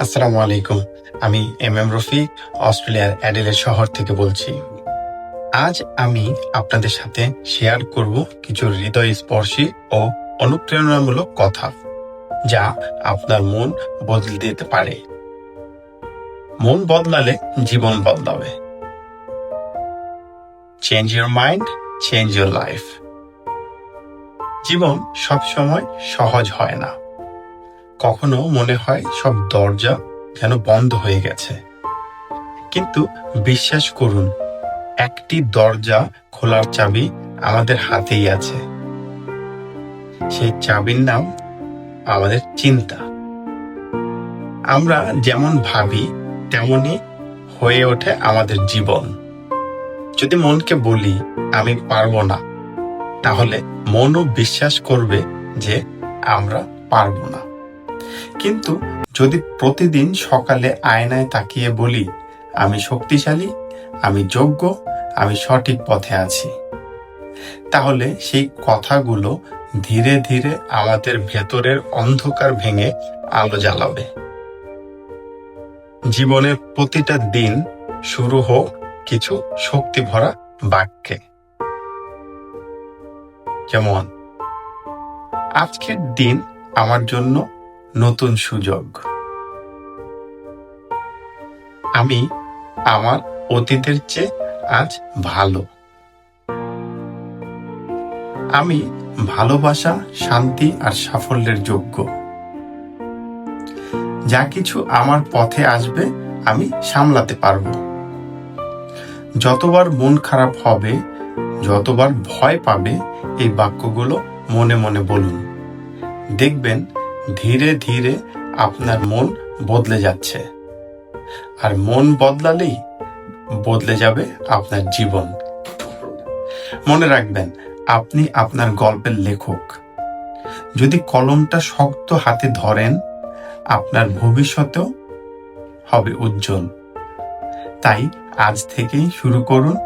আসসালামু আলাইকুম। আমি এম এম রফিক, অস্ট্রেলিয়ার অ্যাডেলের শহর থেকে বলছি। আজ আমি আপনাদের সাথে শেয়ার করব কিছু হৃদয় স্পর্শী ও অনুপ্রেরণামূলক কথা, যা আপনার মন বদলে দিতে পারে। মন বদলালে জীবন বদলাবে। Change your mind change your life জীবন সবসময় সহজ হয় না। কখনো মনে হয় সব দরজা যেন বন্ধ হয়ে গেছে। কিন্তু বিশ্বাস করুন, একটি দরজা খোলার চাবি আমাদের হাতেই আছে। সেই চাবির নাম আমাদের চিন্তা। আমরা যেমন ভাবি তেমনই হয়ে ওঠে আমাদের জীবন। যদি মনকে বলি, আমি পারব না, তাহলে মনও বিশ্বাস করবে যে আমরা পারব না। কিন্তু যদি প্রতিদিন সকালে আয়নায় তাকিয়ে বলি, আমি শক্তিশালী, আমি যোগ্য, আমি সঠিক পথে আছি, তাহলে সেই কথাগুলো ধীরে ধীরে আমাদের ভেতরের অন্ধকার ভেঙে আলো জ্বালাবে। জীবনের প্রতিটা দিন শুরু হোক কিছু শক্তি ভরা বাক্যে। যেমন, আজকের দিন আমার জন্য নতুন সুযোগ। আমি আমার অতীতের চেয়ে আজ ভালো। আমি ভালোবাসা, শান্তি আর সাফল্যের যোগ্য। যা কিছু আমার পথে আসবে, আমি সামলাতে পারব। যতবার মন খারাপ হবে, যতবার ভয় পাবে, এই বাক্যগুলো মনে মনে বলুন। দেখবেন ধীরে ধীরে আপনার মন বদলে যাচ্ছে। আর মন বদলালেই বদলে যাবে আপনার জীবন। মনে রাখবেন, আপনি আপনার গল্পের লেখক। যদি কলমটা শক্ত হাতে ধরেন, আপনার ভবিষ্যতেও হবে উজ্জ্বল। তাই আজ থেকেই শুরু করুন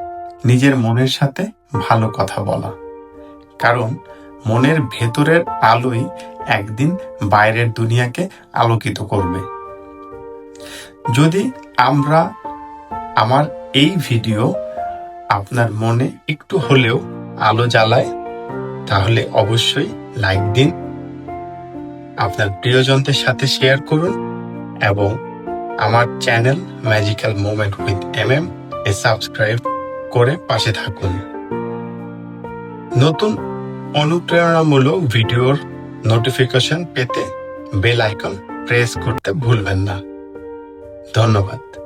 নিজের মনের সাথে ভালো কথা বলা। কারণ মনের ভেতরের আলোই একদিন বাইরের দুনিয়াকে আলোকিত করবে। যদি আমরা আমার এই ভিডিও আপনার মনে একটু হলেও আলো জ্বালায়, তাহলে অবশ্যই লাইক দিন, আপনার প্রিয়জনদের সাথে শেয়ার করুন এবং আমার channel magical moment with M M A subscribe করে পাশে থাকুন। নতুন অনুপ্রেরণামূলক ভিডিওর নোটিফিকেশন পেতে বেল আইকন প্রেস করতে ভুলবেন না। ধন্যবাদ।